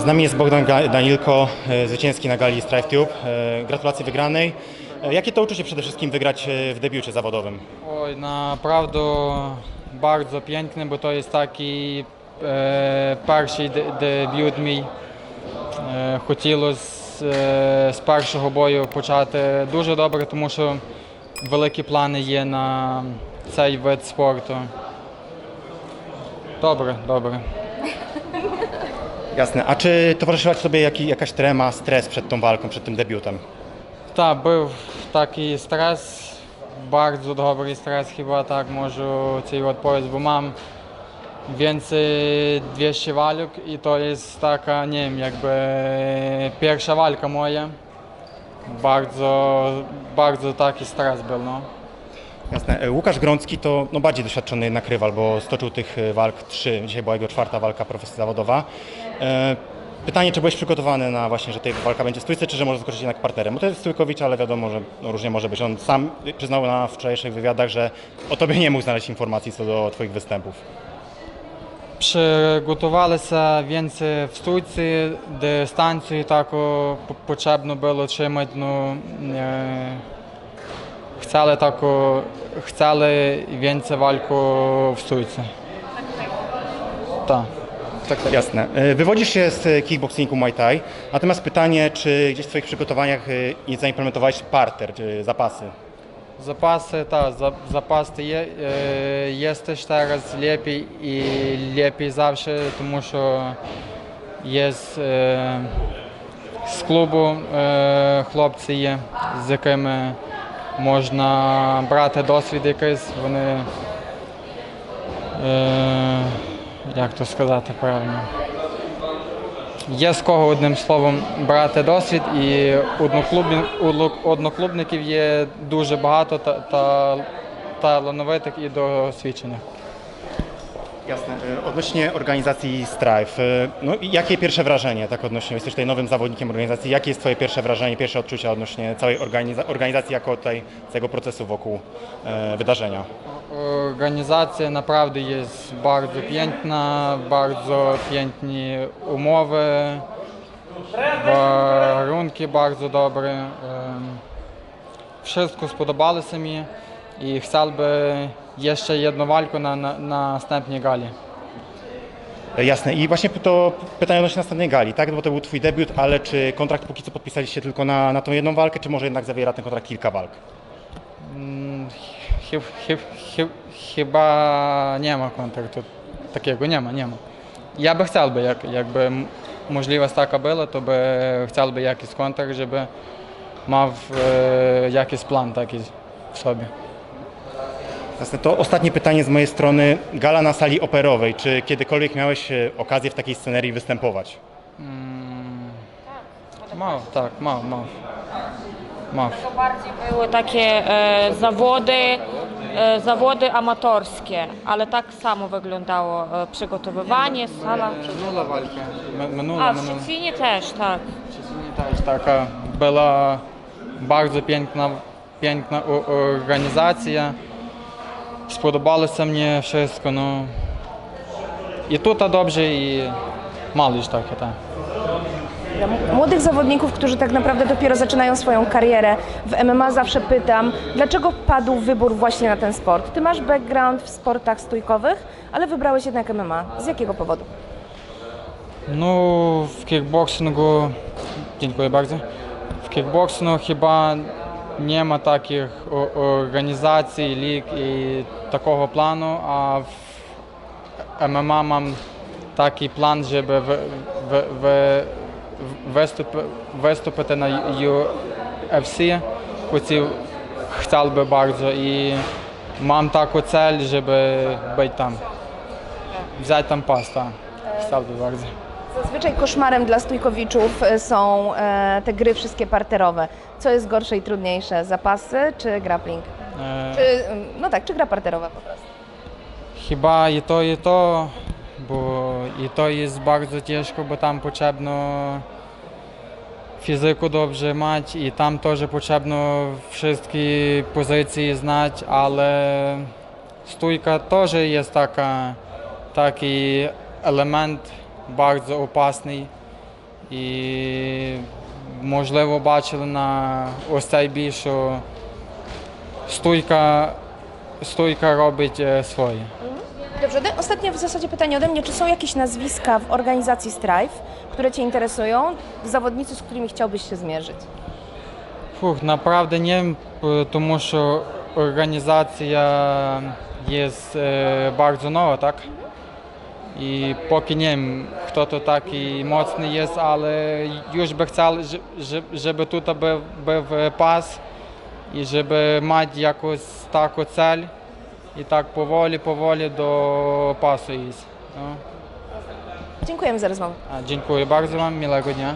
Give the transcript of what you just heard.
Z nami jest Bogdan Ga- Danilko, e, zwycięski na gali Strive Tube. E, Gratulacje wygranej. E, Jakie to uczucie przede wszystkim wygrać e, w debiucie zawodowym? Ой, направду bardzo piękне, бо то є такий е, перший де- дебют мій. Е, хотілося е, з першого бою почати дуже добре, тому що великі плани є на цей вид спорту. Добре, добре. Jasne. A czy towarzyszyła Ci sobie jaki, jakaś trema, stres przed tą walką, przed tym debiutem? Tak, był taki stres, bardzo dobry stres chyba, tak może ci odpowiedź, bo mam więcej 200 walk i to jest taka, nie wiem, jakby pierwsza walka moja. Bardzo, bardzo taki stres był, no. Jasne. E, Łukasz Grącki to no, bardziej doświadczony jednak rywal, bo stoczył tych e, walk trzy. Dzisiaj była jego czwarta walka profesji zawodowa. E, Pytanie, czy byłeś przygotowany na właśnie, że tej walka będzie w stójce, czy że może zakończyć jednak parterem? Bo to jest Stójkowicz, ale wiadomo, że no, różnie może być. On sam przyznał na wczorajszych wywiadach, że o Tobie nie mógł znaleźć informacji co do Twoich występów. Приготувалися вінці в стуйці, дистанцію таку п- потрібно було тримати. Ну, е, хотіли таку, хотіли вінці вальку в стуйці. Так. Так, так. Jasne. E, Wywodzisz się z kickboxingu Muay Thai, natomiast pytanie, czy gdzieś w Twoich przygotowaniach e, nie zaimplementowałeś parter, czy zapasy? Запаси, так, за- запаси є. Е, є теж зараз лепі і лепі завжди, тому що є з, е, з клубу е, хлопці є, з якими можна брати досвід якийсь. Вони, е, як то сказати правильно. Є з кого одним словом брати досвід, і одноклубників є дуже багато та, та талановитих і досвідчених. Jasne. E, odnośnie organizacji Strife, e, no jakie pierwsze wrażenie, tak odnośnie, jesteś tutaj nowym zawodnikiem organizacji, jakie jest Twoje pierwsze wrażenie, pierwsze odczucia odnośnie całej organiza organizacji jako tej, całego procesu wokół e, wydarzenia? Organizacja naprawdę jest bardzo piękna, bardzo piękne umowy, warunki bardzo dobre. Wszystko spodobało się mi i chciałbym jeszcze jedną walkę na, na, na następnej gali. Jasne. I właśnie to pytanie odnośnie następnej gali, tak? No bo to był Twój debiut, ale czy kontrakt póki co podpisaliście tylko na, na tą jedną walkę, czy może jednak zawiera ten kontrakt kilka walk? Chy, chy, chy, chyba nie ma kontraktu takiego, nie ma, nie ma. Ja by chciałby, jak, jakby możliwość taka była, to by chciałby jakiś kontrakt, żeby miał e, jakiś plan taki w sobie. Jasne, to ostatnie pytanie z mojej strony. Gala na sali operowej. Czy kiedykolwiek miałeś e, okazję w takiej scenerii występować? Mm, mam, tak, mam, mam. Mam. To bardziej były takie e, zawody, e, zawody amatorskie, ale tak samo wyglądało e, przygotowywanie, sala. Minula walka. A w minula. Szczecinie też, tak. Też taka była bardzo piękna, piękna organizacja Spodobało się mnie wszystko. No. I tutaj dobrze, i mało już takie. Tak. Dla m- Młodych zawodników, którzy tak naprawdę dopiero zaczynają swoją karierę w MMA, zawsze pytam, dlaczego padł wybór właśnie na ten sport? Ty masz background w sportach stójkowych, ale wybrałeś jednak MMA. Z jakiego powodu? Ну, в кікбоксингу, дякую bardzo. В кікбоксингу хіба нема таких організацій, ліг і такого плану, а в ММА мам такий план, щоб в, в, в, виступ, виступити на UFC. Хотів, хотів би bardzo і мам таку цель, щоб бути там. Взяти там пас, так. Хотів би bardzo. Zazwyczaj koszmarem dla stójkowiczów e, są e, te gry wszystkie parterowe. Co jest gorsze i trudniejsze, zapasy czy grappling? E. Czy, no tak, czy gra parterowa po prostu? Chyba i to, i to, bo i to jest bardzo ciężko, bo tam potrzebno fizyku dobrze mieć i tam też potrzebno wszystkie pozycje znać, ale stójka też jest taka, taki element дуже опасний. І можливо бачили на ось цей бій, що стойка, стойка робить е, своє. Dobrze, ode- ostatnie w zasadzie pytanie ode mnie. Czy są jakieś nazwiska w organizacji Strife, które Cię interesują? Zawodnicy, z którymi chciałbyś się zmierzyć? Фух, направда ні, п- тому що організація є е, дуже нова, i póki nie wiem, kto to taki mocny jest, ale już by chciał, żeby tutaj był, był pas i żeby mieć jakąś taką cel i tak powoli, powoli do pasu iść. No. Dziękujemy za rozmowę. A, dziękuję bardzo Wam, miłego dnia.